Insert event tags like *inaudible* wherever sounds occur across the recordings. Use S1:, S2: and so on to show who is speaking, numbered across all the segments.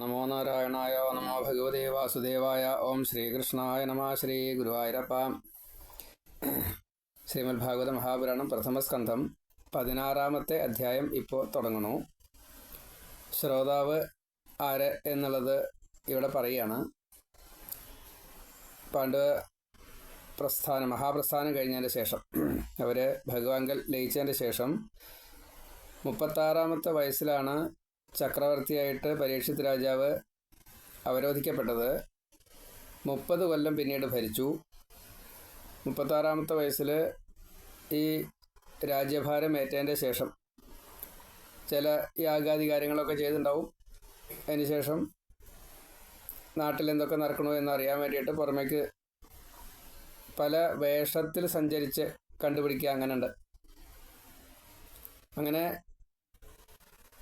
S1: നമോ നാരായണായ നമോ ഭഗവതേ വാസുദേവായ ഓം ശ്രീകൃഷ്ണായ നമ ശ്രീ ഗുരുവായൂരപ്പ. ശ്രീമദ് ഭാഗവത മഹാപുരാണം പ്രഥമസ്കന്ധം പതിനാറാമത്തെ അധ്യായം ഇപ്പോൾ തുടങ്ങണു ശ്രോതാവ് ആര് എന്നുള്ളത് ഇവിടെ പറയുകയാണ് പണ്ട് പ്രസ്ഥാനം മഹാപ്രസ്ഥാനം കഴിഞ്ഞതിന്റെ ശേഷം അവർ ഭഗവാങ്കൽ ലയിച്ചതിന്റെ ശേഷം മുപ്പത്താറാമത്തെ വയസ്സിലാണ് ചക്രവർത്തിയായിട്ട് പരീക്ഷിത് രാജാവ് അവരോധിക്കപ്പെട്ടത് മുപ്പത് കൊല്ലം പിന്നീട് ഭരിച്ചു. മുപ്പത്താറാമത്തെ വയസ്സിൽ ഈ രാജ്യഭാരം ഏറ്റതിന്റെ ശേഷം ചില യാഗാദി കാര്യങ്ങളൊക്കെ ചെയ്തിട്ടുണ്ടാവും. അതിനുശേഷം നാട്ടിൽ എന്തൊക്കെ നടക്കണോ എന്നറിയാൻ വേണ്ടിയിട്ട് പുറമേക്ക് പല വേഷത്തിൽ സഞ്ചരിച്ച് കണ്ടുപിടിക്കുക അങ്ങനെയുണ്ട്. അങ്ങനെ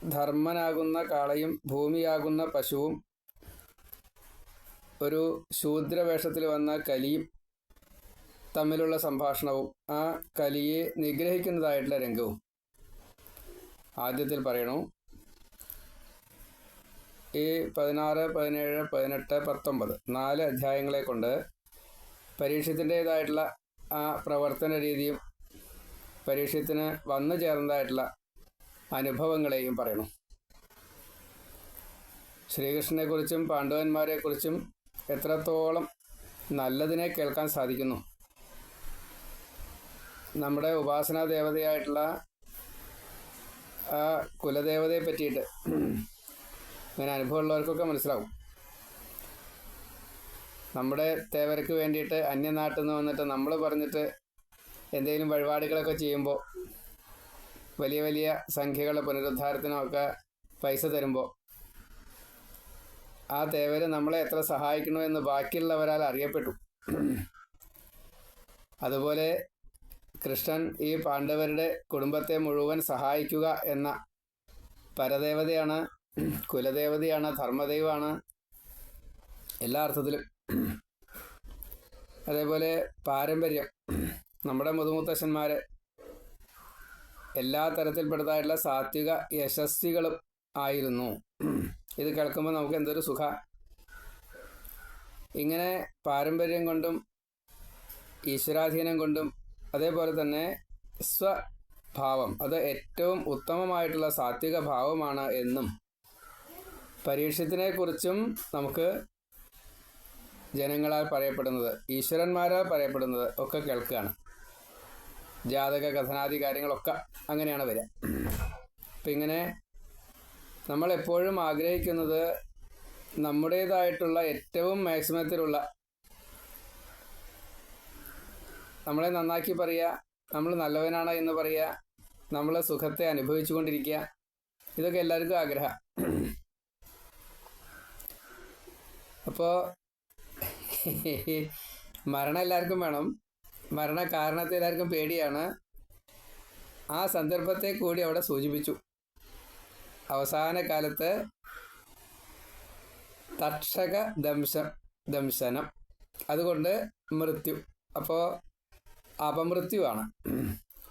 S1: ധർമ്മനാകുന്ന കാളയും ഭൂമിയാകുന്ന പശുവും ഒരു ശൂദ്രവേഷത്തിൽ വന്ന കലിയും തമ്മിലുള്ള സംഭാഷണവും ആ കലിയെ നിഗ്രഹിക്കുന്നതായിട്ടുള്ള രംഗവും. ആദ്യത്തിൽ പറയണു ഈ പതിനാറ് പതിനേഴ് പതിനെട്ട് പത്തൊമ്പത് നാല് അധ്യായങ്ങളെ കൊണ്ട് പരീക്ഷത്തിന്റേതായിട്ടുള്ള ആ പ്രവർത്തന രീതിയും പരീക്ഷത്തിന് വന്നു ചേർന്നതായിട്ടുള്ള അനുഭവങ്ങളെയും പറയണം. ശ്രീകൃഷ്ണനെക്കുറിച്ചും പാണ്ഡവന്മാരെക്കുറിച്ചും എത്രത്തോളം നല്ലതിനെ കേൾക്കാൻ സാധിക്കുന്നു. നമ്മുടെ ഉപാസനാ ദേവതയായിട്ടുള്ള ആ കുലദേവതയെ പറ്റിയിട്ട് അങ്ങനെ അനുഭവമുള്ളവർക്കൊക്കെ മനസ്സിലാവും. നമ്മുടെ തേവർക്ക് വേണ്ടിയിട്ട് അന്യനാട്ടിൽ നിന്ന് വന്നിട്ട് നമ്മൾ പറഞ്ഞിട്ട് എന്തെങ്കിലും വഴിപാടുകളൊക്കെ ചെയ്യുമ്പോൾ വലിയ വലിയ സംഖ്യകളെ പുനരുദ്ധാരത്തിനൊക്കെ പൈസ തരുമ്പോൾ ആ തേവര് നമ്മളെ എത്ര സഹായിക്കണോ എന്ന് ബാക്കിയുള്ളവരാൽ അറിയപ്പെട്ടു. അതുപോലെ കൃഷ്ണൻ ഈ പാണ്ഡവരുടെ കുടുംബത്തെ മുഴുവൻ സഹായിക്കുക എന്ന പരദേവതയാണ് കുലദേവതയാണ് ധർമ്മദൈവമാണ് എല്ലാ അർത്ഥത്തിലും. അതേപോലെ പാരമ്പര്യം. നമ്മുടെ മുതുമുത്തശ്ശന്മാർ എല്ലാ തരത്തിൽപ്പെട്ടതായിട്ടുള്ള സാത്വിക യശസ്വികളും ആയിരുന്നു. ഇത് കേൾക്കുമ്പോൾ നമുക്ക് എന്തൊരു സുഖ. ഇങ്ങനെ പാരമ്പര്യം കൊണ്ടും ഈശ്വരാധീനം കൊണ്ടും അതേപോലെ തന്നെ സ്വഭാവം അത് ഏറ്റവും ഉത്തമമായിട്ടുള്ള സാത്വിക ഭാവമാണ് എന്നും പരീക്ഷത്തിനെ കുറിച്ചും നമുക്ക് ജനങ്ങളാൽ പറയപ്പെടുന്നത് ഈശ്വരന്മാരാൽ പറയപ്പെടുന്നത് ഒക്കെ കേൾക്കുകയാണ്. ജാതക കഥനാദി കാര്യങ്ങളൊക്കെ അങ്ങനെയാണ് വരിക. അപ്പം ഇങ്ങനെ നമ്മൾ എപ്പോഴും ആഗ്രഹിക്കുന്നത് നമ്മുടേതായിട്ടുള്ള ഏറ്റവും മാക്സിമത്തിലുള്ള നമ്മളെ നന്നാക്കി പറയുക നമ്മൾ നല്ലവനാണ് എന്ന് പറയുക നമ്മൾ സുഖത്തെ അനുഭവിച്ചു കൊണ്ടിരിക്കുക. ഇതൊക്കെ എല്ലാവർക്കും ആഗ്രഹം. അപ്പോൾ മരണം എല്ലാവർക്കും വേണം. മരണ കാരണത്തെ എല്ലാവർക്കും പേടിയാണ്. ആ സന്ദർഭത്തെ കൂടി അവിടെ സൂചിപ്പിച്ചു. അവസാന കാലത്ത് തക്ഷക ദംശ ദംശനം. അതുകൊണ്ട് മൃത്യു. അപ്പോൾ അപമൃത്യുവാണ്.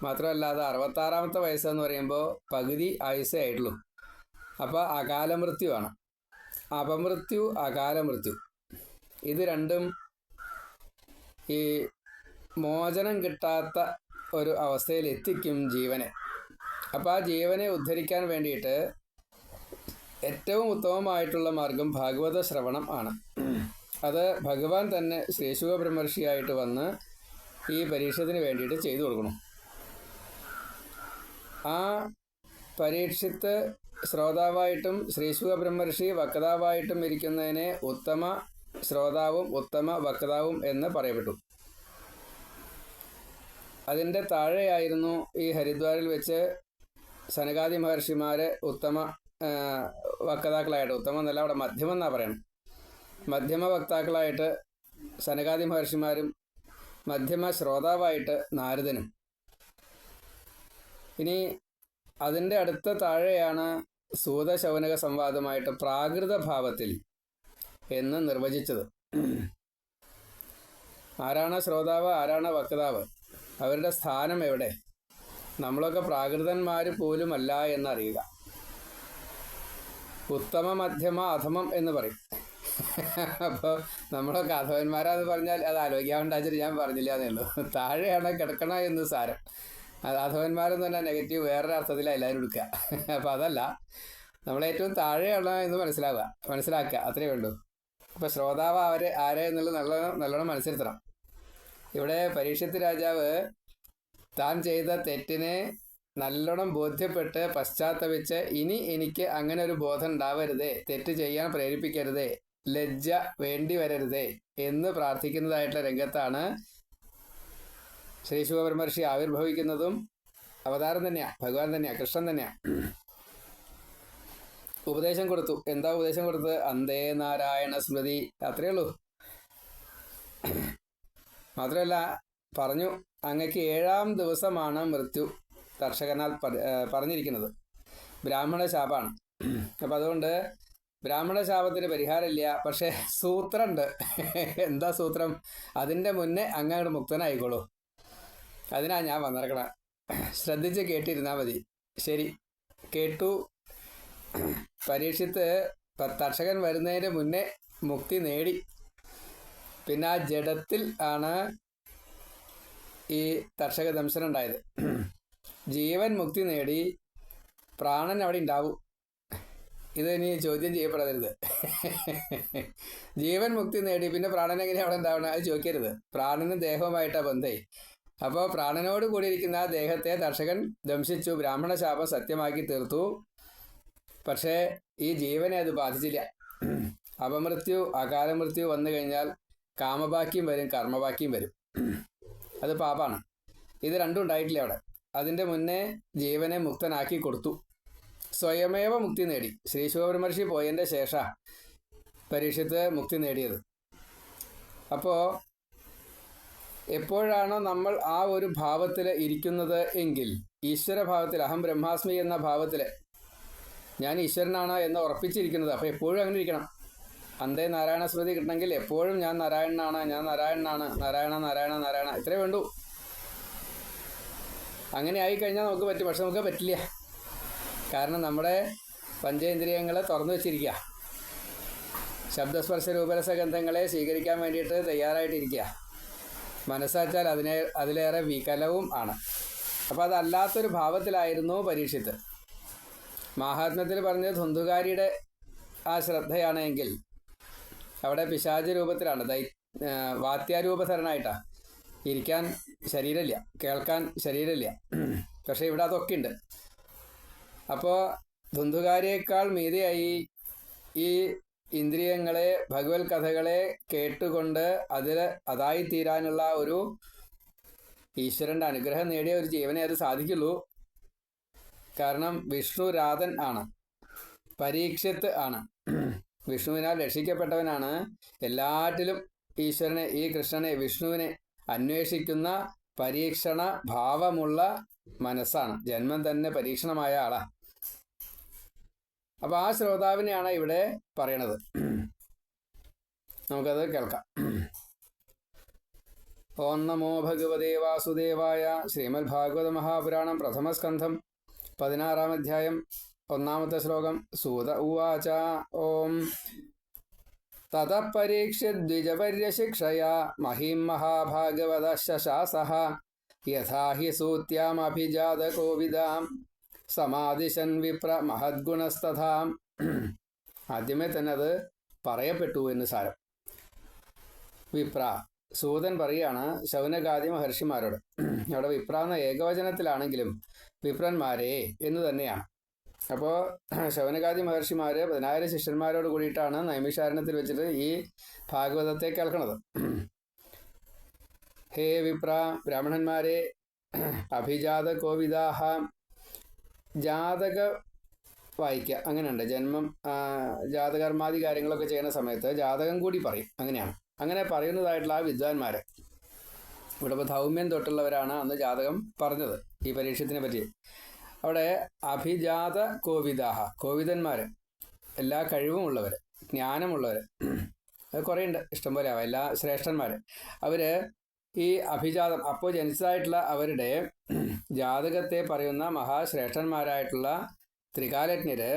S1: മാത്രമല്ല അത് അറുപത്താറാമത്തെ വയസ്സെന്ന് പറയുമ്പോൾ പകുതി ആയുസേ ആയിട്ടുള്ളൂ. അപ്പോൾ അകാല മൃത്യുവാണ് അപമൃത്യു അകാല മൃത്യു ഇത് രണ്ടും ഈ മോചനം കിട്ടാത്ത ഒരു അവസ്ഥയിൽ എത്തിക്കും ജീവനെ. അപ്പോൾ ആ ജീവനെ ഉദ്ധരിക്കാൻ വേണ്ടിയിട്ട് ഏറ്റവും ഉത്തമമായിട്ടുള്ള മാർഗം ഭാഗവത ശ്രവണം ആണ്. അത് ഭഗവാൻ തന്നെ ശ്രീശുഖ ബ്രഹ്മർഷിയായിട്ട് വന്ന് ഈ പരീക്ഷത്തിന് വേണ്ടിയിട്ട് ചെയ്തു കൊടുക്കണം. ആ പരീക്ഷത്ത് ശ്രോതാവായിട്ടും ശ്രീശുഖ ബ്രഹ്മർഷി വക്താവായിട്ടും ഇരിക്കുന്നതിനെ ഉത്തമ ശ്രോതാവും ഉത്തമ വക്താവും എന്ന് പറയപ്പെട്ടു. അതിന്റെ താഴെയായിരുന്നു ഈ ഹരിദ്വാരിൽ വെച്ച് സനകാദി മഹർഷിമാരെ ഉത്തമ വക്താക്കളായിട്ട് ഉത്തമം എന്നല്ല അവിടെ മധ്യമം എന്നാണ് പറയണം. മധ്യമ വക്താക്കളായിട്ട് സനകാദി മഹർഷിമാരും മധ്യമ ശ്രോതാവായിട്ട് നാരദനും. ഇനി അതിന്റെ അടുത്ത താഴെയാണ് സൂതശൗനക സംവാദമായിട്ട് പ്രാകൃത ഭാവത്തിൽ എന്ന് നിർവചിച്ചത്. ആരാണ് ശ്രോതാവ് ആരാണ് വക്താവ്? അവരുടെ സ്ഥാനം എവിടെ? നമ്മളൊക്കെ പ്രാകൃതന്മാർ പോലുമല്ല എന്നറിയുക. ഉത്തമ മധ്യമ അധമം എന്ന് പറയും. അപ്പോൾ നമ്മളൊക്കെ അധവന്മാരാന്ന് പറഞ്ഞാൽ അത് ആലോചിക്കാണ്ടാച്ചിട്ട് ഞാൻ പറഞ്ഞില്ല എന്നുള്ളൂ താഴെയാണ് കിടക്കണ എന്ന് സാരം. അത് അധവന്മാരെന്ന് പറഞ്ഞാൽ നെഗറ്റീവ് വേറൊരു അർത്ഥത്തിലാണ് എല്ലാവരും എടുക്കുക. അപ്പോൾ അതല്ല നമ്മൾ ഏറ്റവും താഴെയാണ് എന്ന് മനസ്സിലാവുക. മനസ്സിലാക്കുക. അത്രയേ ഉള്ളൂ. അപ്പോൾ ശ്രോതാവ് അവരെ ആരെ എന്നുള്ളത് നല്ലോണം നല്ലോണം മനസ്സിരുത്തണം. ഇവിടെ പരീക്ഷത്ത് രാജാവ് താൻ ചെയ്ത തെറ്റിനെ നല്ലോണം ബോധ്യപ്പെട്ട് പശ്ചാത്തപിച്ച് ഇനി എനിക്ക് അങ്ങനെ ഒരു ബോധം ഉണ്ടാവരുതേ തെറ്റ് ചെയ്യാൻ പ്രേരിപ്പിക്കരുതേ ലജ്ജ വേണ്ടി വരരുതേ എന്ന് പ്രാർത്ഥിക്കുന്നതായിട്ടുള്ള രംഗത്താണ് ശ്രീ ശിവപരമർഷി ആവിർഭവിക്കുന്നതും അവതാരം തന്നെയാ ഭഗവാൻ തന്നെയാ കൃഷ്ണൻ തന്നെയാ. ഉപദേശം കൊടുത്തു. എന്താ ഉപദേശം കൊടുത്തത്? അന്തേ നാരായണ സ്മൃതി. അത്രയേ ഉള്ളൂ. മാത്രമല്ല പറഞ്ഞു അങ്ങക്ക് ഏഴാം ദിവസമാണ് മൃത്യു ഏ, പറഞ്ഞിരിക്കുന്നത്. ബ്രാഹ്മണ ശാപാണ് അപ്പം അതുകൊണ്ട് ബ്രാഹ്മണ ശാപത്തിന് പരിഹാരമില്ല. പക്ഷേ സൂത്രമുണ്ട് എന്താ സൂത്രം? അതിന്റെ മുന്നേ അങ്ങോട്ട് മുക്തനായിക്കോളൂ. അതിനാ ഞാൻ വന്നിറക്കണ. ശ്രദ്ധിച്ച് കേട്ടിരുന്നാൽ മതി. ശരി. കേട്ടു. പരീക്ഷിത്ത് തർഷകൻ വരുന്നതിന് മുന്നേ മുക്തി നേടി. പിന്നെ ആ ജഡത്തിൽ ആണ് ഈ കർഷക ദംശനം ഉണ്ടായത്. ജീവൻ മുക്തി നേടി പ്രാണൻ അവിടെ ഉണ്ടാവും. ഇത് ഇനി ചോദ്യം ചെയ്യപ്പെടരുത്. ജീവൻ മുക്തി നേടി പിന്നെ പ്രാണൻ എങ്ങനെ അവിടെ ഉണ്ടാവണം? അത് ചോദിക്കരുത്. പ്രാണനും ദേഹവുമായിട്ടാണ് ബന്ധേ. അപ്പോൾ പ്രാണനോട് കൂടിയിരിക്കുന്ന ആ ദേഹത്തെ ദർശകൻ ദംശിച്ചു. ബ്രാഹ്മണ ശാപം സത്യമാക്കി തീർത്തു. പക്ഷേ ഈ ജീവനെ അത് ബാധിച്ചില്ല. അപമൃത്യു അകാലമൃത്യു വന്നു കഴിഞ്ഞാൽ കാമഭാഗ്യം വരും കർമ്മബാക്കിയും വരും. അത് പാപാണ്. ഇത് രണ്ടും ഉണ്ടായിട്ടില്ല അവിടെ. അതിന്റെ മുന്നേ ജീവനെ മുക്തനാക്കി കൊടുത്തു. സ്വയമേവ മുക്തി നേടി. ശ്രീ ശിവപരമർഷി പോയതിന്റെ ശേഷ പരീക്ഷത്ത് മുക്തി നേടിയത്. അപ്പോൾ എപ്പോഴാണോ നമ്മൾ ആ ഒരു ഭാവത്തിൽ ഇരിക്കുന്നത് എങ്കിൽ ഈശ്വര ഭാവത്തിൽ അഹം ബ്രഹ്മാസ്മി എന്ന ഭാവത്തിൽ ഞാൻ ഈശ്വരനാണ് എന്ന് ഉറപ്പിച്ചിരിക്കുന്നത്. അപ്പോൾ എപ്പോഴും അങ്ങനെ ഇരിക്കണം. അന്തേ നാരായണ സ്മൃതി കിട്ടണമെങ്കിൽ എപ്പോഴും ഞാൻ നാരായണനാണ് ഞാൻ നാരായണനാണ് നാരായണ നാരായണ നാരായണ. ഇത്രേ വേണ്ടു. അങ്ങനെ ആയിക്കഴിഞ്ഞാൽ നമുക്ക് പറ്റും പക്ഷെ നമുക്ക് പറ്റില്ല. കാരണം നമ്മുടെ പഞ്ചേന്ദ്രിയങ്ങളെ തുറന്നു വെച്ചിരിക്കുക. ശബ്ദസ്പർശ രൂപരസ ഗന്ധങ്ങളെ സ്വീകരിക്കാൻ വേണ്ടിയിട്ട് തയ്യാറായിട്ടിരിക്കുക. മനസ്സാച്ചാൽ അതിനെ അതിലേറെ വികലവും ആണ്. അപ്പോൾ അതല്ലാത്തൊരു ഭാവത്തിലായിരുന്നു പരീക്ഷിത്ത് മഹാത്മ്യത്തിൽ പറഞ്ഞ ധുന്ധുകാരിയുടെ ആ ശ്രദ്ധയാണ് എങ്കിൽ അവിടെ പിശാച രൂപത്തിലാണ് ദൈ വാത്യാരൂപധരനായിട്ടാണ് ഇരിക്കാൻ ശരീരമില്ല. കേൾക്കാൻ ശരീരമില്ല. പക്ഷെ ഇവിടെ അതൊക്കെ ഉണ്ട് അപ്പോൾ ധുന്ധുകാരിയേക്കാൾ മീതിയായി ഈ ഇന്ദ്രിയങ്ങളെ ഭഗവത് കഥകളെ കേട്ടുകൊണ്ട് അതിൽ അതായി തീരാനുള്ള ഒരു ഈശ്വരന്റെ അനുഗ്രഹം നേടിയ ഒരു ജീവനെ അത് സാധിക്കുള്ളൂ. കാരണം വിഷ്ണു രാധൻ ആണ്. പരീക്ഷത്ത് ആണ്. വിഷ്ണുവിനാൽ രക്ഷിക്കപ്പെട്ടവനാണ്. എല്ലാറ്റിലും ഈശ്വരനെ ഈ കൃഷ്ണനെ വിഷ്ണുവിനെ അന്വേഷിക്കുന്ന പരീക്ഷണ ഭാവമുള്ള മനസ്സാണ്. ജന്മം തന്നെ പരീക്ഷണമായ ആളാ. അപ്പൊ ആ ശ്രോതാവിനെയാണ് ഇവിടെ പറയണത്. നമുക്കത് കേൾക്കാം. ഓം നമോ ഭഗവതേ വാസുദേവായ ശ്രീമദ് ഭാഗവത മഹാപുരാണം പ്രഥമസ്കന്ധം പതിനാറാം അധ്യായം ഒന്നാമത്തെ ശ്ലോകം. സൂത ഉവാച. ഓം. തത പരീക്ഷ്യ മഹീം മഹിം മഹാഭാഗവത ശശാസഹ യഥാ ഹി സൂത്യാമഭിജാതകോവിദാം. സമാദിശൻ വിപ്ര മഹദ്ഗുണസ്തഥാം. ആദ്യമേ തന്നെ അത് പറയപ്പെട്ടു എന്ന് സാരം. വിപ്ര. സൂതൻ പറയാണ് ശൗനകാദി മഹർഷിമാരോട്. അവിടെ വിപ്ര എന്ന ഏകവചനത്തിലാണെങ്കിലും വിപ്രന്മാരെ എന്ന് തന്നെയാണ്. അപ്പോൾ *clears throat* ശവനകാതി മഹർഷിമാർ പതിനായിരം ശിഷ്യന്മാരോട് കൂടിയിട്ടാണ് നൈമിഷാരണത്തിൽ വെച്ചിട്ട് ഈ ഭാഗവതത്തെ കേൾക്കുന്നത് *clears throat* ഹേ വിപ്ര ബ്രാഹ്മണന്മാരെ *clears throat* അഭിജാത കോവിദാഹ ജാതക വായിക്കുക അങ്ങനെയുണ്ട്. ജന്മം ജാതകർമാതി കാര്യങ്ങളൊക്കെ ചെയ്യുന്ന സമയത്ത് ജാതകം കൂടി പറയും. അങ്ങനെയാണ്. അങ്ങനെ പറയുന്നതായിട്ടുള്ള ആ വിദ്വാൻമാർ ഇവിടെ ഇപ്പോൾ ധൗമ്യം തൊട്ടുള്ളവരാണ് അന്ന് ജാതകം പറഞ്ഞത് ഈ പരീക്ഷത്തിനെ പറ്റി. അവിടെ അഭിജാത കോവിദാഹ കോവിദന്മാർ എല്ലാ കഴിവുമുള്ളവർ ജ്ഞാനമുള്ളവർ അത് കുറേ ഉണ്ട് ഇഷ്ടംപോലെ ആവാം എല്ലാ ശ്രേഷ്ഠന്മാർ അവർ ഈ അഭിജാതം അപ്പോൾ ജനിച്ചതായിട്ടുള്ള അവരുടെ ജാതകത്തെ പറയുന്ന മഹാശ്രേഷ്ഠന്മാരായിട്ടുള്ള ത്രികാലജ്ഞര്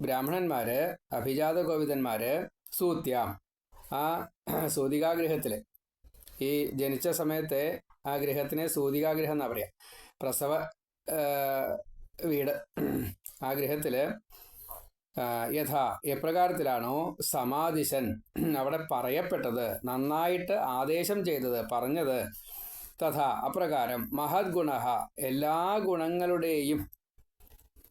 S1: ബ്രാഹ്മണന്മാര് അഭിജാത ഗോവിതന്മാര് സൂത്യാം. ആ സൂതികാഗൃഹത്തിൽ ഈ ജനിച്ച സമയത്തെ ആ ഗൃഹത്തിനെ സൂതികാഗൃഹം എന്നാ പറയാ. പ്രസവ വീട്. ആ ഗൃഹത്തിൽ യഥാ എപ്രകാരത്തിലാണോ സമാധിശൻ അവിടെ പറയപ്പെട്ടത് നന്നായിട്ട് ആദേശം ചെയ്തത് പറഞ്ഞത്. തഥാ അപ്രകാരം മഹത് ഗുണ എല്ലാ ഗുണങ്ങളുടെയും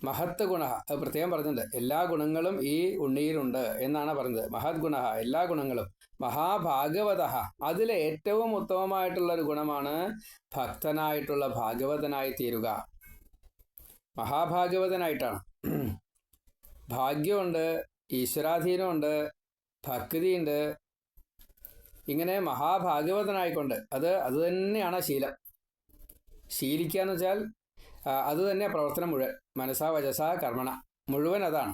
S1: മഹത്ത് ഗുണ പ്രത്യേകം പറഞ്ഞിട്ടുണ്ട്. എല്ലാ ഗുണങ്ങളും ഈ ഉണ്ണിയിലുണ്ട് എന്നാണ് പറഞ്ഞത്. മഹത് ഗുണ എല്ലാ ഗുണങ്ങളും. മഹാഭാഗവത അതിലെ ഏറ്റവും ഉത്തമമായിട്ടുള്ള ഒരു ഗുണമാണ് ഭക്തനായിട്ടുള്ള ഭാഗവതനായി തീരുക. മഹാഭാഗവതനായിട്ടാണ് ഭാഗ്യമുണ്ട് ഈശ്വരാധീനമുണ്ട് ഭക്തിയുണ്ട്. ഇങ്ങനെ മഹാഭാഗവതനായിക്കൊണ്ട് അത് അത് തന്നെയാണ് ശീലം. ശീലിക്കുക എന്ന് വെച്ചാൽ അത് തന്നെ പ്രവർത്തനം മുഴുവൻ. മനസ്സാ വചസാ കർമ്മണ. മുഴുവൻ അതാണ്.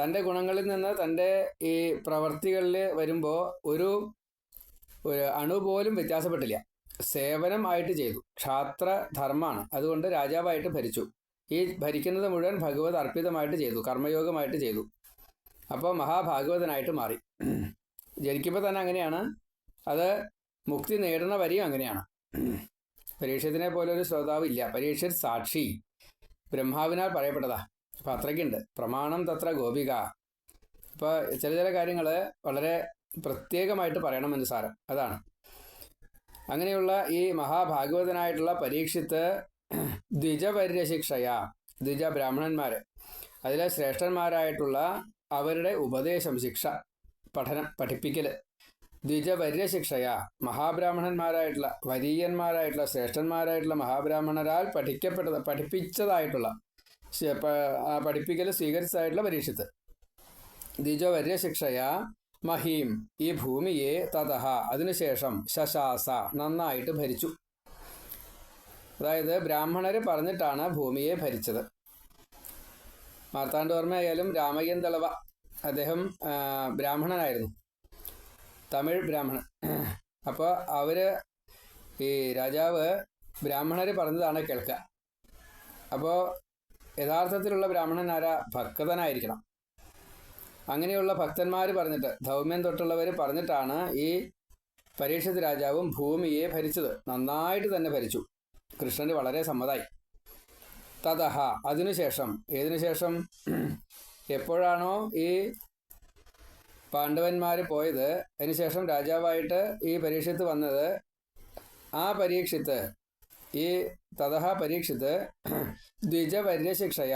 S1: തന്റെ ഗുണങ്ങളിൽ നിന്ന് തന്റെ ഈ പ്രവർത്തികളിൽ വരുമ്പോൾ ഒരു ഒരു അണു പോലും വ്യത്യാസപ്പെട്ടില്ല. സേവനം ആയിട്ട് ചെയ്തു. ക്ഷാത്ര ധർമ്മമാണ് അതുകൊണ്ട് രാജാവായിട്ട് ഭരിച്ചു. ഈ ഭരിക്കുന്നത് മുഴുവൻ ഭഗവത് അർപ്പിതമായിട്ട് ചെയ്തു. കർമ്മയോഗമായിട്ട് ചെയ്തു. അപ്പോൾ മഹാഭാഗവതനായിട്ട് മാറി. ജനിക്കുമ്പോൾ തന്നെ അങ്ങനെയാണ്. അത് മുക്തി നേടുന്ന വരിയും അങ്ങനെയാണ്. പരീക്ഷത്തിനെ പോലെ ഒരു ശ്രോതാവ് ഇല്ല പരീക്ഷ സാക്ഷി. ബ്രഹ്മാവിനാൽ പറയപ്പെട്ടതാ. അപ്പം അത്രയ്ക്കുണ്ട്. പ്രമാണം തത്ര ഗോപിക. ഇപ്പോൾ ചില ചില കാര്യങ്ങൾ വളരെ പ്രത്യേകമായിട്ട് പറയണമെന്ന് സാരം. അതാണ്. അങ്ങനെയുള്ള ഈ മഹാഭാഗവതനായിട്ടുള്ള പരീക്ഷിത്ത് ദ്വിജപര്യശിക്ഷയ ദ്വിജ ബ്രാഹ്മണന്മാർ അതിലെ ശ്രേഷ്ഠന്മാരായിട്ടുള്ള അവരുടെ ഉപദേശം ശിക്ഷ പഠനം പഠിപ്പിക്കൽ ദ്വിജവര്യശിക്ഷയ മഹാബ്രാഹ്മണന്മാരായിട്ടുള്ള വരീയന്മാരായിട്ടുള്ള ശ്രേഷ്ഠന്മാരായിട്ടുള്ള മഹാബ്രാഹ്മണരാൽ പഠിക്കപ്പെട്ടത് പഠിപ്പിച്ചതായിട്ടുള്ള പഠിപ്പിക്കൽ സ്വീകരിച്ചതായിട്ടുള്ള പരീക്ഷത്ത്. ദ്വിജപര്യശിക്ഷയ മഹീം ഈ ഭൂമിയെ തതഹ. അതിനുശേഷം ശശാസ നന്നായിട്ട് ഭരിച്ചു. അതായത് ബ്രാഹ്മണർ പറഞ്ഞിട്ടാണ് ഭൂമിയെ ഭരിച്ചത്. മാർത്താണ്ഡവർമ്മയായാലും രാമയ്യൻ തളവ അദ്ദേഹം ബ്രാഹ്മണനായിരുന്നു. തമിഴ് ബ്രാഹ്മണൻ. അപ്പോൾ അവർ ഈ രാജാവ് ബ്രാഹ്മണർ പറഞ്ഞതാണ് കേൾക്കുക അപ്പോൾ യഥാർത്ഥത്തിലുള്ള ബ്രാഹ്മണൻ ആരാ? ഭക്തനായിരിക്കണം. അങ്ങനെയുള്ള ഭക്തന്മാർ പറഞ്ഞിട്ട് ധൗമ്യം തൊട്ടുള്ളവർ പറഞ്ഞിട്ടാണ് ഈ പരീക്ഷത്ത് രാജാവും ഭൂമിയെ ഭരിച്ചത്. നന്നായിട്ട് തന്നെ ഭരിച്ചു. കൃഷ്ണന് വളരെ സമ്മതായി. തതഹ അതിനുശേഷം ഏതിനുശേഷം? എപ്പോഴാണോ ഈ പാണ്ഡവന്മാർ പോയത് അതിനുശേഷം രാജാവായിട്ട് ഈ പരീക്ഷത്ത് വന്നത്. ആ പരീക്ഷത്ത് ഈ തതഹ പരീക്ഷത്ത് ദ്വിജപര്യശിക്ഷയ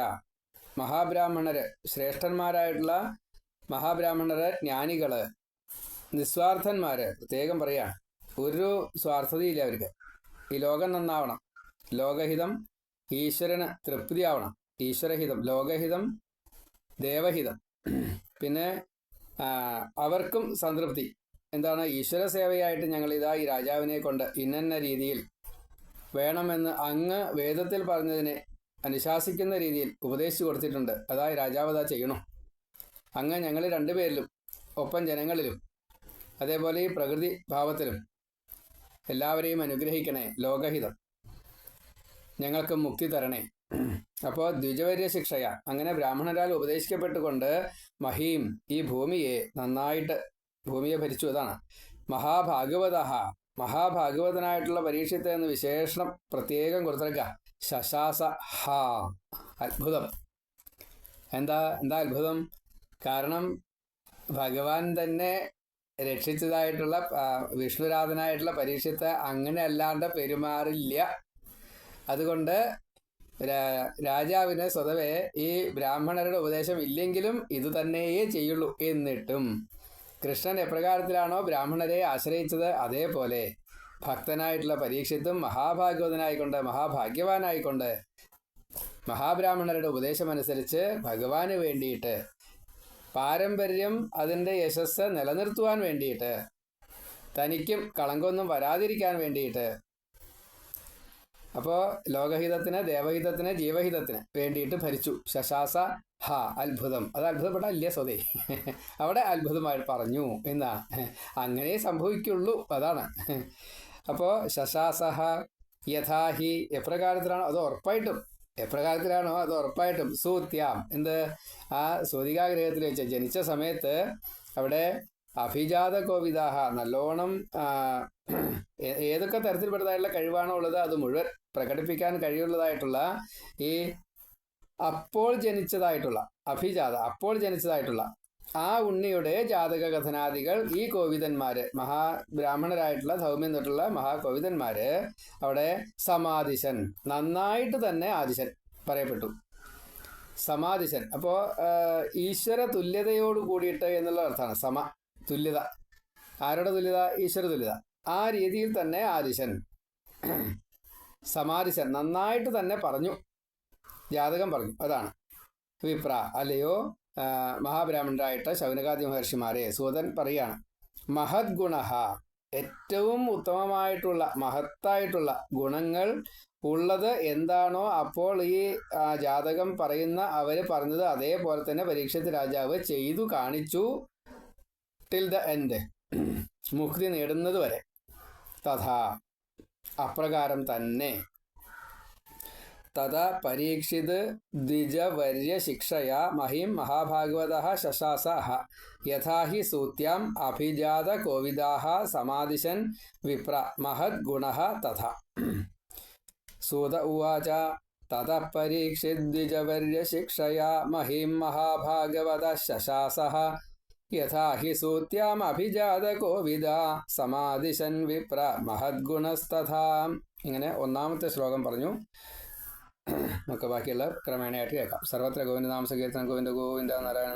S1: മഹാബ്രാഹ്മണര് ശ്രേഷ്ഠന്മാരായിട്ടുള്ള മഹാബ്രാഹ്മണര് ജ്ഞാനികൾ നിസ്വാർത്ഥന്മാര് പ്രത്യേകം പറയാണ് ഒരു സ്വാർത്ഥതയില്ല അവർക്ക്. ഈ ലോകം നന്നാവണം. ലോകഹിതം ഈശ്വരന് തൃപ്തിയാവണം. ഈശ്വരഹിതം ലോകഹിതം ദേവഹിതം. പിന്നെ അവർക്കും സംതൃപ്തി. എന്താണ്? ഈശ്വര സേവയായിട്ട് ഞങ്ങൾ ഇതാ ഈ രാജാവിനെ കൊണ്ട് ഇന്നന്ന രീതിയിൽ വേണമെന്ന് അങ്ങ് വേദത്തിൽ പറഞ്ഞതിനെ അനുശാസിക്കുന്ന രീതിയിൽ ഉപദേശിച്ചു കൊടുത്തിട്ടുണ്ട്. അതായി അതാ ചെയ്യണം. അങ്ങ് ഞങ്ങൾ രണ്ടുപേരിലും ഒപ്പം ജനങ്ങളിലും അതേപോലെ ഈ പ്രകൃതി ഭാവത്തിലും എല്ലാവരെയും അനുഗ്രഹിക്കണേ ലോകഹിതം. ഞങ്ങൾക്ക് മുക്തി തരണേ. അപ്പോൾ ദ്വിജവര്യ ശിക്ഷയ അങ്ങനെ ബ്രാഹ്മണരാൽ ഉപദേശിക്കപ്പെട്ടുകൊണ്ട് മഹീം ഈ ഭൂമിയെ നന്നായിട്ട് ഭൂമിയെ ഭരിച്ചു. അതാണ്. മഹാഭാഗവത മഹാഭാഗവതനായിട്ടുള്ള പരീക്ഷത്തെ എന്ന് വിശേഷണം പ്രത്യേകം കൊടുത്തിരിക്കുക. ശശാസ ഹ അത്ഭുതം. എന്താ എന്താ അത്ഭുതം? കാരണം ഭഗവാൻ തന്നെ രക്ഷിച്ചതായിട്ടുള്ള വിഷ്ണുരാധനായിട്ടുള്ള പരീക്ഷത്തെ അങ്ങനെ അല്ലാണ്ട് പെരുമാറില്ല. അതുകൊണ്ട് രാജാവിന് സ്വതവേ ഈ ബ്രാഹ്മണരുടെ ഉപദേശം ഇല്ലെങ്കിലും ഇത് തന്നെയേ ചെയ്യുള്ളൂ എന്നിട്ടും. കൃഷ്ണൻ എപ്രകാരത്തിലാണോ ബ്രാഹ്മണരെ ആശ്രയിച്ചത്? അതേപോലെ ഭക്തനായിട്ടുള്ള പരീക്ഷത്തും മഹാഭാഗവതനായിക്കൊണ്ട് മഹാഭാഗ്യവാനായിക്കൊണ്ട് മഹാബ്രാഹ്മണരുടെ ഉപദേശമനുസരിച്ച് ഭഗവാന് വേണ്ടിയിട്ട് പാരമ്പര്യം അതിന്റെ യശസ് നിലനിർത്തുവാൻ വേണ്ടിയിട്ട് തനിക്കും കളങ്കൊന്നും വരാതിരിക്കാൻ വേണ്ടിയിട്ട്. അപ്പോൾ ലോകഹിതത്തിന് ദേവഹിതത്തിന് ജീവഹിതത്തിന് വേണ്ടിയിട്ട് ഭരിച്ചു. ശശാസ ഹ അത്ഭുതം. അത് അത്ഭുതപ്പെട്ടില്ല സ്വതേ. അവിടെ അത്ഭുതമായിട്ട് പറഞ്ഞു എന്നാ. അങ്ങനെ സംഭവിക്കുള്ളൂ. അതാണ്. അപ്പോൾ ശശാസഹ യഥാഹി എപ്രകാരത്തിലാണോ? അത് ഉറപ്പായിട്ടും എപ്രകാരത്തിലാണോ അത് ഉറപ്പായിട്ടും. സൂത്യാം. എന്ത്? ആ സൂതികാഗ്രഹത്തിൽ വെച്ച് ജനിച്ച സമയത്ത് അവിടെ അഭിജാത കോവിതാഹ നല്ലോണം ഏതൊക്കെ തരത്തിൽപ്പെട്ടതായിട്ടുള്ള കഴിവാണോ ഉള്ളത് അത് മുഴുവൻ പ്രകടിപ്പിക്കാൻ കഴിയുള്ളതായിട്ടുള്ള ഈ അപ്പോൾ ജനിച്ചതായിട്ടുള്ള അഭിജാത അപ്പോൾ ജനിച്ചതായിട്ടുള്ള ആ ഉണ്ണിയുടെ ജാതക കഥനാദികൾ ഈ കോവിതന്മാര് മഹാബ്രാഹ്മണരായിട്ടുള്ള സൗമ്യം തൊട്ടുള്ള മഹാകോവിതന്മാര് അവിടെ സമാധിശൻ നന്നായിട്ട് തന്നെ ആദിശൻ പറയപ്പെട്ടു. സമാധിശൻ. അപ്പോ ഈശ്വര തുല്യതയോട് കൂടിയിട്ട് എന്നുള്ള അർത്ഥമാണ്. സമ തുല്യത. ആരുടെ തുല്യത? ഈശ്വര തുല്യത. ആ രീതിയിൽ തന്നെ ആദിശൻ. സമാധിശൻ. നന്നായിട്ട് തന്നെ പറഞ്ഞു. ജാതകം പറഞ്ഞു. അതാണ്. വിപ്ര അല്ലയോ? മഹാബ്രാഹ്മണരായിട്ട് ശൗനകാദി മഹർഷിമാരെ സൂതൻ പറയാണ് മഹത് ഗുണ ഏറ്റവും ഉത്തമമായിട്ടുള്ള മഹത്തായിട്ടുള്ള ഗുണങ്ങൾ ഉള്ളത് എന്താണോ അപ്പോൾ ഈ ജാതകം പറയുന്ന അവർ പറഞ്ഞത് അതേപോലെ തന്നെ പരീക്ഷത്ത് രാജാവ് ചെയ്തു കാണിച്ചു. ടിൽ ദ എൻഡ് മുക്തി നേടുന്നത് വരെ. തഥാ. അപ്രകാരം തന്നെ. തഥാ പരീക്ഷിത് ദ്വിജവര്യ ശിക്ഷയാ മഹിം മഹാഭാഗവത ശശാസ. യഥാ ഹി സൂത്യാം അഭിജാത കോവിദാഹ സമാദിശൻ വിപ്ര മഹത് ഗുണ തഥാ. സൂത ഉവാച തതഃ പരീക്ഷിദ്വിജവര്യ ശിക്ഷയാ മഹിം മഹാഭാഗവത ശശാസ. യഥാ ഹി സൂത്യാം അഭിജാത കോവിദ സമാദിശൻ വിപ്ര മഹദ്ഗുണസ്തഥാം ഇങ്ങനെ ഒന്നാമത്തെ ശ്ലോകം പറഞ്ഞു. *clears throat* നമുക്ക് ബാക്കിയുള്ള ക്രമേണയായിട്ട് കേൾക്കാം. സർവത്ര ഗോവിന്ദ നാമസങ്കീർത്തനം. ഗോവിന്ദ ഗോവിന്ദ നാരായണ